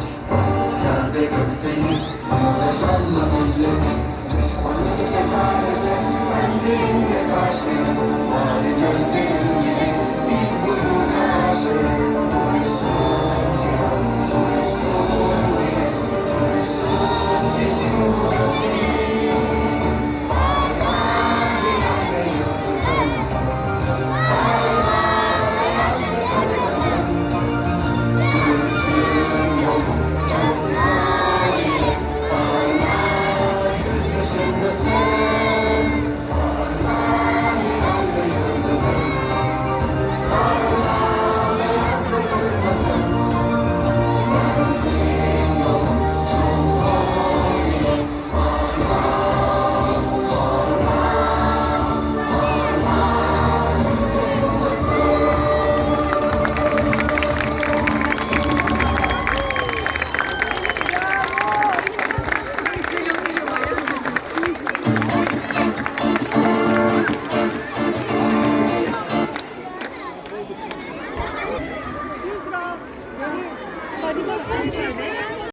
amaç Yerde gökteyiz yaşanlı milletiz